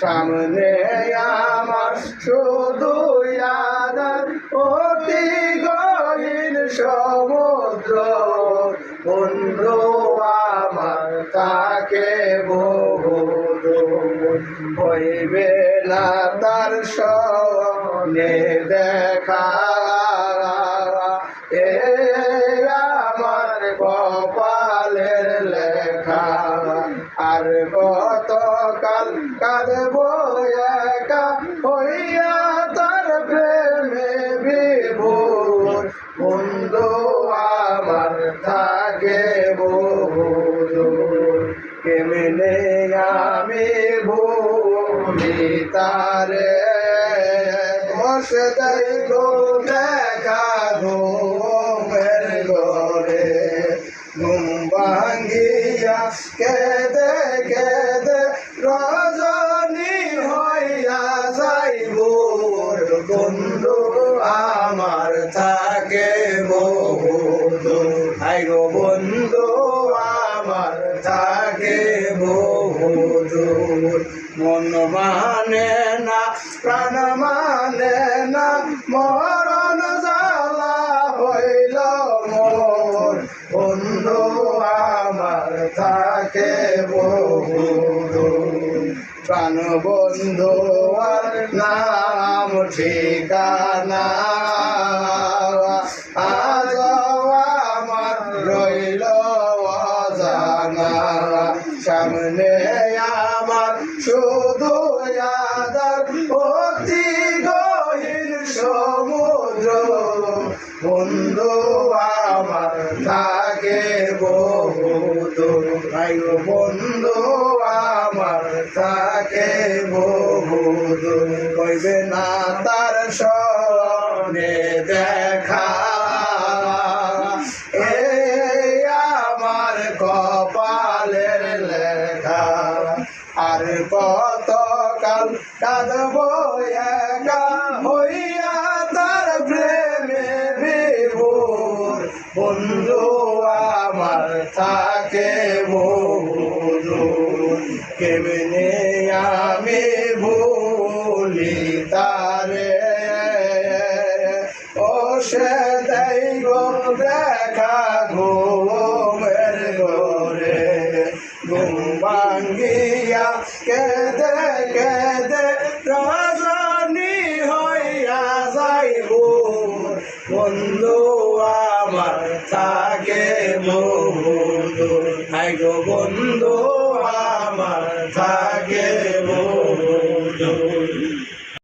সামনে আমার শুধু আদার অতি গহীন সমুদ্র। বন্ধু আমার তাকে বহু হইবে না তার সনে দেখা আর কতকাল কাঁদব একা হইয়া তার প্রেমে বিভোর। বন্ধু আমার থাকে কেমনে আমি ভূমি তারে? তাই গো দেখা ঘুমের ঘরে। ঘুম ভাঙ্গিয়া কেদে আই গো বন্ধু, আমার থাকে বহু দূর মন মানে না, প্রাণ মানে না, মরণ জ্বালা হইল মোর বন্ধু, আমার থাকে বহু দূর। প্রাণ বন্ধু, আর নাম ঠিকানা সামনে আমার শুধু আদার অতি গহীন সমুদ্র। বন্ধু আমার থাকে বহু দূর ভাই গো, বন্ধু আমার থাকে বহু দূর কইবে না তার সনে কত কাল কাঁদব একা হইয়া তার প্রেমে বিভোর। বন্ধু আমার থাকে বহু কেমনে আমি ভুলি তারে? ও সে গো দেখা ঘুমের ভাঙ্গিয়া কেদে কেদে রজনী হইয়া যাইব বন্ধু আমার থাকে বন্ধু হাই গো বন্ধু আমার থাকে